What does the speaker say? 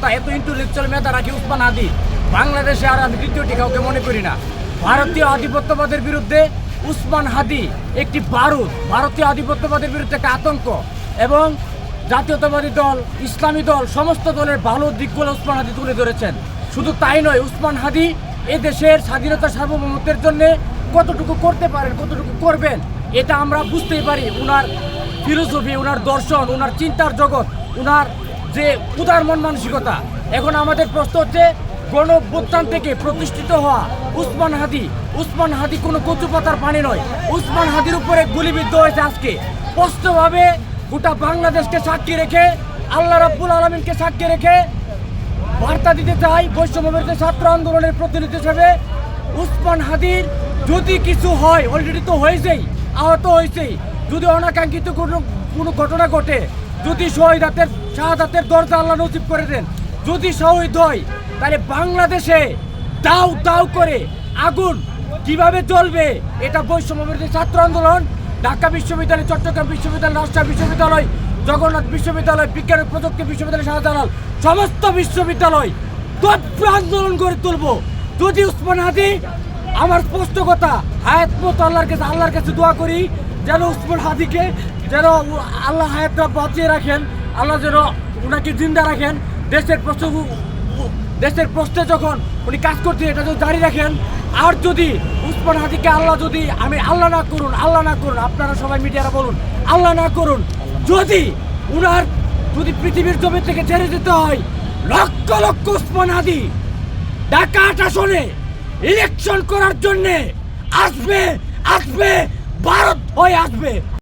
মানসিকতা এত ইন্টেলেকচুয়াল মেধা রাখি উসমান হাদি? বাংলাদেশে আর আমি দ্বিতীয়টি কাউকে মনে করি না। ভারতীয় আধিপত্যবাদের বিরুদ্ধে উসমান হাদি একটি বারুদ, ভারতীয় আধিপত্যবাদের বিরুদ্ধে একটা আতঙ্ক এবং জাতীয়তাবাদী দল, ইসলামী দল, সমস্ত দলের ভালো দিকগুলো উসমান হাদি তুলে ধরেছেন। শুধু তাই নয়, উসমান হাদি এ দেশের স্বাধীনতা সার্বভৌমত্বের জন্য কতটুকু করতে পারেন, কতটুকু করবেন, এটা আমরা বুঝতেই পারি। উনার ফিলোসফি উনার দর্শন, উনার চিন্তার জগৎ, উনার যে উদার মন মানসিকতা। এখন আমাদের প্রশ্ন হচ্ছে গণভ্যুত্থান থেকে প্রতিষ্ঠিত হওয়া উসমান হাদি উসমান হাদি কোনো কচু পাতার পানি নয়। উসমান হাদির উপরে গুলিবিদ্ধ হয়েছে আজকে। স্পষ্টভাবে গোটা বাংলাদেশকে সাক্ষী রেখে, আল্লাহ রাব্বুল আলমিনকে সাক্ষী রেখে বার্তা দিতে চাই বৈষম্যবিরোধী ছাত্র আন্দোলনের প্রতিনিধি হিসেবে। উসমান হাদির যদি কিছু হয় অলরেডি তো হয়েছেই, আহত হয়েছেই। যদি অনাকাঙ্ক্ষিত কোনো কোনো ঘটনা ঘটে যদি শহীদাতের, শাহাদাতের দরজা আল্লাহ নসিব করে দেন, যদি শহীদ হয়, তাহলে বাংলাদেশে দাও দাও করে আগুন কীভাবে জ্বলবে? এটা বৈষম্যবিরোধী ছাত্র আন্দোলন। ঢাকা বিশ্ববিদ্যালয়, চট্টগ্রাম বিশ্ববিদ্যালয়, রাজশাহী বিশ্ববিদ্যালয়, জগন্নাথ বিশ্ববিদ্যালয়, বিজ্ঞান ও প্রযুক্তি বিশ্ববিদ্যালয়, শাহজালাল, সমস্ত বিশ্ববিদ্যালয় তীব্র আন্দোলন গড়ে তুলব। যদি উসমান হাদি, আমার স্পষ্ট কথা, হায়াত মতো আল্লাহর কাছে আল্লাহর কাছে দোয়া করি, যেন উসমান হাদিকে যেন আল্লাহ হায়াতটা বাঁচিয়ে রাখেন, আল্লাহ যেন ওনাকে জিন্দা রাখেন। দেশের প্রশ্ন দেশের প্রশ্নে যখন উনি কাজ করতে এটা যদি জারি রাখেন, আর যদি উসমান হাদিকে আল্লাহ যদি, আমি আল্লাহ না করুন, আল্লাহ না করুন, আপনারা সবাই মিডিয়ারা বলুন, আল্লাহ না করুন, যদি উনার, যদি পৃথিবীর জমি থেকে ছেড়ে যেতে হয়, লক্ষ লক্ষ উসমান হাদি ঢাকা আসনে ইলেকশন করার জন্যে আসবে আসবে, ভারত হয়ে আসবে।